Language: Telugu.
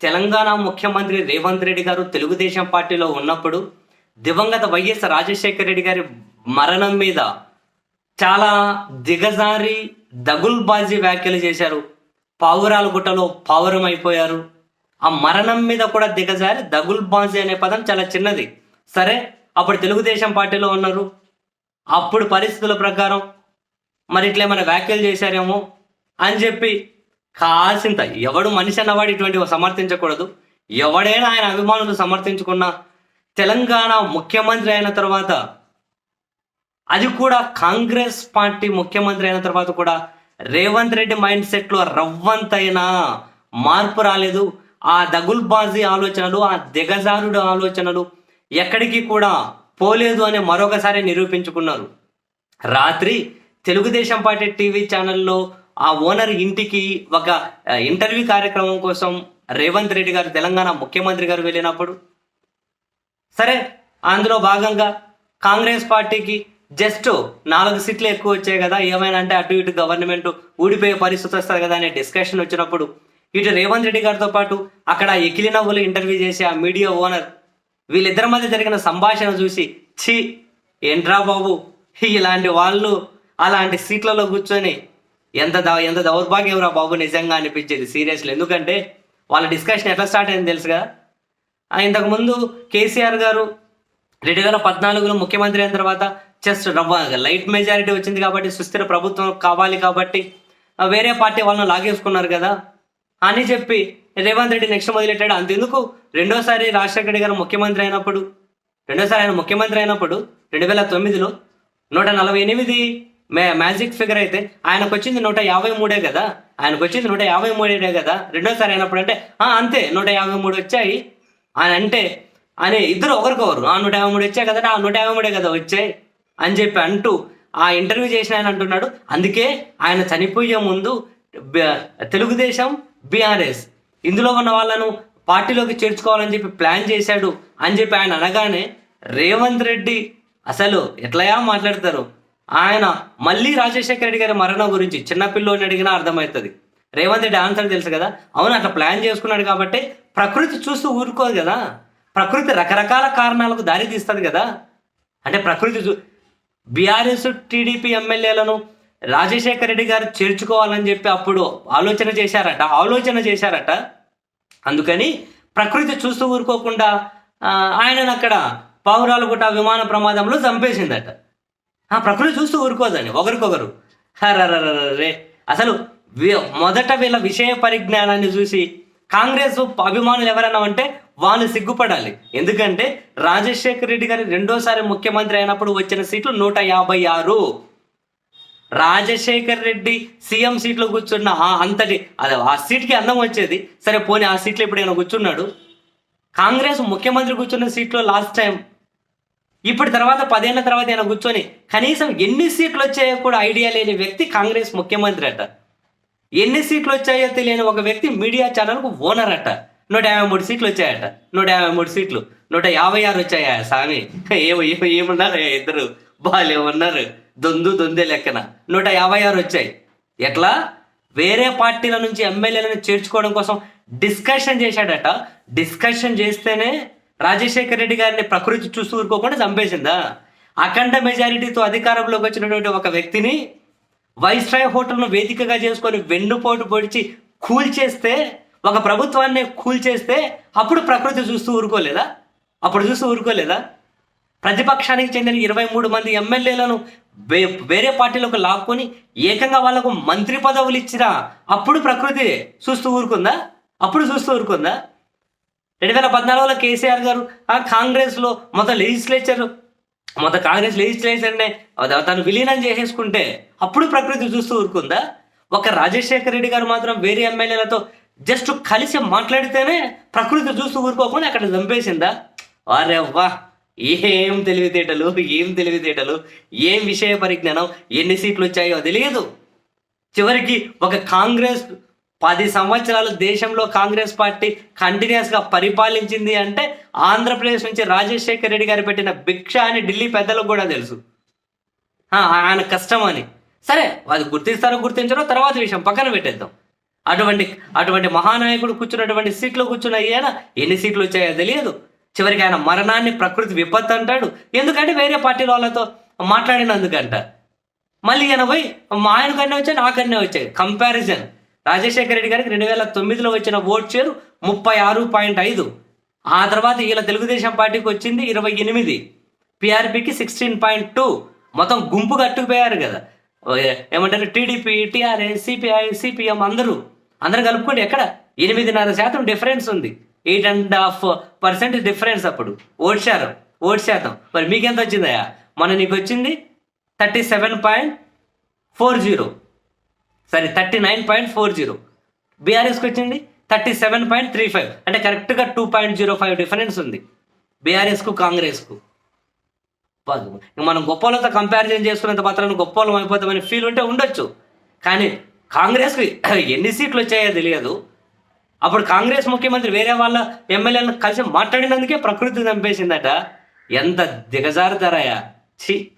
తెలంగాణ ముఖ్యమంత్రి రేవంత్ రెడ్డి గారు తెలుగుదేశం పార్టీలో ఉన్నప్పుడు దివంగత వైఎస్ రాజశేఖర రెడ్డి గారి మరణం మీద చాలా దిగజారి దగుల్బాజీ వ్యాఖ్యలు చేశారు. పావురాల గుట్టలో పావురం అయిపోయారు. ఆ మరణం మీద కూడా దిగజారి దగుల్బాజీ అనే పదం చాలా చిన్నది. సరే అప్పుడు తెలుగుదేశం పార్టీలో ఉన్నారు. అప్పుడు పరిస్థితుల ప్రకారం మరి ఇట్లా ఏమైనా వ్యాఖ్యలు చేశారేమో అని చెప్పి కాసింత. ఎవడు మనిషి అన్నవాడు ఇటువంటివి సమర్థించకూడదు. ఎవడైనా ఆయన అభిమానులు సమర్థించుకున్నా తెలంగాణ ముఖ్యమంత్రి అయిన తర్వాత అది కూడా కాంగ్రెస్ పార్టీ ముఖ్యమంత్రి అయిన తర్వాత కూడా రేవంత్ రెడ్డి మైండ్ సెట్లో రవ్వంతైనా మార్పు రాలేదు. ఆ దగుల్బాజీ ఆలోచనలు ఆ దిగజారుడు ఆలోచనలు ఎక్కడికి కూడా పోలేదు అని మరొకసారి నిరూపించుకున్నారు. రాత్రి తెలుగుదేశం పార్టీ టీవీ ఛానల్లో ఆ ఓనర్ ఇంటికి ఒక ఇంటర్వ్యూ కార్యక్రమం కోసం రేవంత్ రెడ్డి గారు తెలంగాణ ముఖ్యమంత్రి గారు వెళ్ళినప్పుడు సరే అందులో భాగంగా కాంగ్రెస్ పార్టీకి జస్ట్ నాలుగు సీట్లు ఎక్కువ వచ్చాయి కదా ఏమైనా అంటే అటు ఇటు గవర్నమెంట్ ఊడిపోయే పరిస్థితి వస్తుంది కదా అనే డిస్కషన్ వచ్చినప్పుడు ఇటు రేవంత్ రెడ్డి గారితో పాటు అక్కడ ఎకిలి నవ్వులు ఇంటర్వ్యూ చేసి ఆ మీడియా ఓనర్ వీళ్ళిద్దరి మధ్య జరిగిన సంభాషణ చూసి ఛీ ఏంట్రా బాబు ఇలాంటి వాళ్ళు అలాంటి సీట్లలో కూర్చొని ఎంత ద ఎంత దౌర్భాగ్యం రా బాబు నిజంగా అనిపించేది సీరియస్లీ. ఎందుకంటే వాళ్ళ డిస్కషన్ ఎట్లా స్టార్ట్ అయింది తెలుసు కదా? ఇంతకుముందు కేసీఆర్ గారు రెండు వేల పద్నాలుగులో ముఖ్యమంత్రి అయిన తర్వాత జస్ట్ లైట్ మెజారిటీ వచ్చింది కాబట్టి సుస్థిర ప్రభుత్వం కావాలి కాబట్టి వేరే పార్టీ వాళ్ళని లాగేసుకున్నారు కదా? అని చెప్పి రేవంత్ రెడ్డి నెక్స్ట్ మొదలెట్టాడు. అంతెందుకు? రెండోసారి రాజశేఖర రెడ్డి గారు ముఖ్యమంత్రి అయినప్పుడు రెండోసారి ఆయన ముఖ్యమంత్రి అయినప్పుడు రెండు వేల తొమ్మిదిలో నూట నలభై ఎనిమిది మే మ్యాజిక్ ఫిగర్ అయితే ఆయనకు వచ్చింది నూట యాభై మూడే కదా? ఆయనకు వచ్చింది నూట యాభై మూడే కదా? రెండోసారి అయినప్పుడు అంటే అంతే నూట యాభై మూడు వచ్చాయి. అని అంటే అని ఇద్దరు ఒకరికొకరు ఆ నూట యాభై మూడు వచ్చాయి కదా ఆ నూట యాభై మూడే కదా వచ్చాయి. అని చెప్పి అంటూ ఆ ఇంటర్వ్యూ చేసిన ఆయన అంటున్నాడు. అందుకే ఆయన చనిపోయే ముందు తెలుగుదేశం బీఆర్ఎస్ ఇందులో ఉన్న వాళ్ళను పార్టీలోకి చేర్చుకోవాలని చెప్పి ప్లాన్ చేశాడు అని చెప్పి ఆయన అనగానే రేవంత్ రెడ్డి అసలు ఎట్లయా మాట్లాడతారు? ఆయన మళ్ళీ రాజశేఖర రెడ్డి గారి మరణం గురించి చిన్నపిల్లోని అడిగినా అర్థమవుతుంది. రేవంత్ రెడ్డి ఆన్సర్ తెలుసు కదా? అవును అట్లా ప్లాన్ చేసుకున్నాడు కాబట్టి ప్రకృతి చూస్తూ ఊరుకోదు కదా? ప్రకృతి రకరకాల కారణాలకు దారి తీస్తుంది కదా? అంటే ప్రకృతి చూ బీఆర్ఎస్ టీడీపీ ఎమ్మెల్యేలను రాజశేఖర రెడ్డి గారు చేర్చుకోవాలని చెప్పి అప్పుడు ఆలోచన చేశారట ఆలోచన చేశారట. అందుకని ప్రకృతి చూస్తూ ఊరుకోకుండా ఆయనను అక్కడ పావురాలగుట్ట విమాన ప్రమాదంలో చంపేసిందట. ఆ ప్రకృతి చూస్తూ ఊరుకోదండి. ఒకరికొకరు. రే అసలు మొదట వీళ్ళ విషయ పరిజ్ఞానాన్ని చూసి కాంగ్రెస్ అభిమానులు ఎవరైనా అంటే వాళ్ళు సిగ్గుపడాలి. ఎందుకంటే రాజశేఖర రెడ్డి గారి రెండోసారి ముఖ్యమంత్రి అయినప్పుడు వచ్చిన సీట్లు నూట యాభై ఆరు. రాజశేఖర్ రెడ్డి సీఎం సీట్లో కూర్చున్న ఆ అంతటి అది ఆ సీట్కి అందం వచ్చేది. సరే పోనీ ఆ సీట్లో ఇప్పుడు ఆయన కూర్చున్నాడు? కాంగ్రెస్ ముఖ్యమంత్రి కూర్చున్న సీట్లో లాస్ట్ టైం ఇప్పుడు తర్వాత పదేళ్ళ తర్వాత ఆయన కూర్చొని కనీసం ఎన్ని సీట్లు వచ్చాయో కూడా ఐడియా లేని వ్యక్తి కాంగ్రెస్ ముఖ్యమంత్రి అట. ఎన్ని సీట్లు వచ్చాయో తెలియని ఒక వ్యక్తి మీడియా ఛానల్కు ఓనర్ అట. నూట యాభై మూడు సీట్లు వచ్చాయట. నూట యాభై మూడు సీట్లు. నూట యాభై ఆరు వచ్చాయా స్వామి ఏమో ఏమో ఏమున్నారు? ఇద్దరు బాలే ఉన్నారు. దొందు దొందే లెక్కన. నూట యాభై ఆరు వచ్చాయి. ఎట్లా? వేరే పార్టీల నుంచి ఎమ్మెల్యేలను చేర్చుకోవడం కోసం డిస్కషన్ చేశాడట. డిస్కషన్ చేస్తేనే రాజశేఖర రెడ్డి గారిని ప్రకృతి చూస్తూ ఊరుకోకుండా చంపేసిందా? అఖండ మెజారిటీతో అధికారంలోకి వచ్చినటువంటి ఒక వ్యక్తిని వైస్రాయ్ హోటల్ను వేదికగా చేసుకొని వెన్నుపోటు పొడిచి కూల్చేస్తే ఒక ప్రభుత్వాన్ని కూల్చేస్తే అప్పుడు ప్రకృతి చూస్తూ ఊరుకోలేదా? అప్పుడు చూస్తూ ఊరుకోలేదా? ప్రతిపక్షానికి చెందిన ఇరవై మూడు మంది ఎమ్మెల్యేలను వే- వేరే పార్టీలకు లాక్కొని ఏకంగా వాళ్ళకు మంత్రి పదవులు ఇచ్చినా అప్పుడు ప్రకృతి చూస్తూ ఊరుకుందా? అప్పుడు చూస్తూ ఊరుకుందా? రెండు వేల పద్నాలుగులో కేసీఆర్ గారు ఆ కాంగ్రెస్లో మొత్తం లెజిస్లేచర్ మొత్తం కాంగ్రెస్ లెజిస్లేచర్నే తను విలీనం చేసేసుకుంటే అప్పుడు ప్రకృతి చూస్తూ ఊరుకుందా? ఒక రాజశేఖర రెడ్డి గారు మాత్రం వేరే ఎమ్మెల్యేలతో జస్ట్ కలిసి మాట్లాడితేనే ప్రకృతి చూస్తూ ఊరుకోకుండా అక్కడ చంపేసిందా? వారే వా ఏం తెలివితేటలు ఏం తెలివితేటలు ఏం విషయ పరిజ్ఞానం ఎన్ని సీట్లు వచ్చాయో తెలియదు చివరికి ఒక కాంగ్రెస్ పది సంవత్సరాలు దేశంలో కాంగ్రెస్ పార్టీ కంటిన్యూస్గా పరిపాలించింది అంటే ఆంధ్రప్రదేశ్ నుంచి రాజశేఖర్ రెడ్డి గారు పెట్టిన భిక్ష అని ఢిల్లీ పెద్దలకు కూడా తెలుసు. ఆయన కష్టం అని. సరే అది గుర్తిస్తారో గుర్తించారో తర్వాత విషయం పక్కన పెట్టేద్దాం. అటువంటి అటువంటి మహానాయకుడు కూర్చున్నటువంటి సీట్లు కూర్చున్న ఈయన ఎన్ని సీట్లు వచ్చాయో తెలియదు. చివరికి ఆయన మరణాన్ని ప్రకృతి విపత్తు అంటాడు. ఎందుకంటే వేరే పార్టీల వాళ్ళతో మాట్లాడినందుకంట. మళ్ళీ ఈయన పోయి మా ఆయనకన్నా వచ్చాయి నాకన్నా వచ్చాయి. కంపారిజన్ రాజశేఖర రెడ్డి గారికి రెండు వేల తొమ్మిదిలో వచ్చిన ఓట్ షేర్ ముప్పై ఆరు పాయింట్ ఐదు. ఆ తర్వాత వీళ్ళ తెలుగుదేశం పార్టీకి వచ్చింది ఇరవై ఎనిమిది. పిఆర్పికి సిక్స్టీన్ పాయింట్ టూ. మొత్తం గుంపు కట్టుకుపోయారు కదా. ఏమంటారు? టీడీపీ టీఆర్ఎస్ సిపిఐ సిపిఎం అందరూ. అందరూ కలుపుకోండి. ఎక్కడ? ఎనిమిదిన్నర శాతం డిఫరెన్స్ ఉంది. Eight and half percent difference అప్పుడు. ఓట్ శాతం ఓట్ శాతం. మరి మీకెంత వచ్చిందయ్యా? మన నీకు వచ్చింది thirty seven point four zero సరే thirty nine point four zero బీఆర్ఎస్కి వచ్చింది thirty seven point three five అంటే కరెక్ట్గా two point zero five difference ఉంది. బీఆర్ఎస్కు కాంగ్రెస్కు మనం గొప్పలతో కంపారిజన్ చేసుకున్నంత మాత్రాన గొప్పలం అయిపోతామని ఫీల్ ఉంటే ఉండొచ్చు. కానీ కాంగ్రెస్కి ఎన్ని సీట్లు వచ్చాయో తెలియదు. అప్పుడు కాంగ్రెస్ ముఖ్యమంత్రి వేరే వాళ్ళ ఎమ్మెల్యేలను కలిసి మాట్లాడినందుకే ప్రకృతి చంపేసిందట. ఎంత దిగజారుతారయ్యా. ఛీ.